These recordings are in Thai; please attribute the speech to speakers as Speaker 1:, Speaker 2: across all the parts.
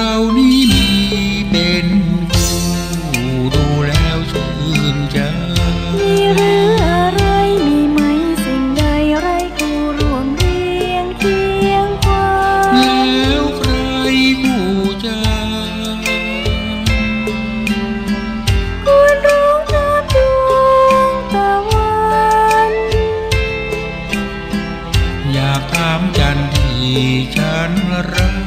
Speaker 1: เรานี้มีเป็นคู่ดูแลชื่นใจ
Speaker 2: มีหรืออะไรมีไหมสิ่งใดไรกูรวมเรียงเคียงควา
Speaker 1: แล้วใครคู่จ
Speaker 2: ควรร้องน้ำดวงตะวัน
Speaker 1: อยากถามจันที่ฉันรัก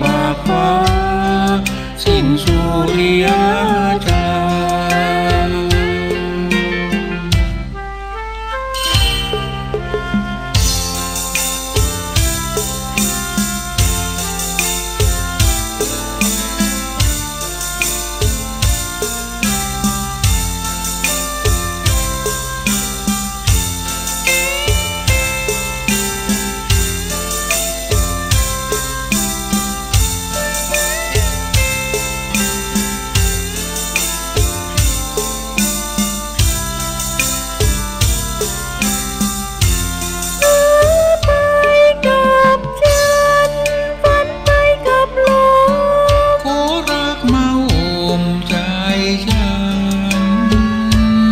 Speaker 2: ฝา
Speaker 1: กฟ้า สิ้นสุริยา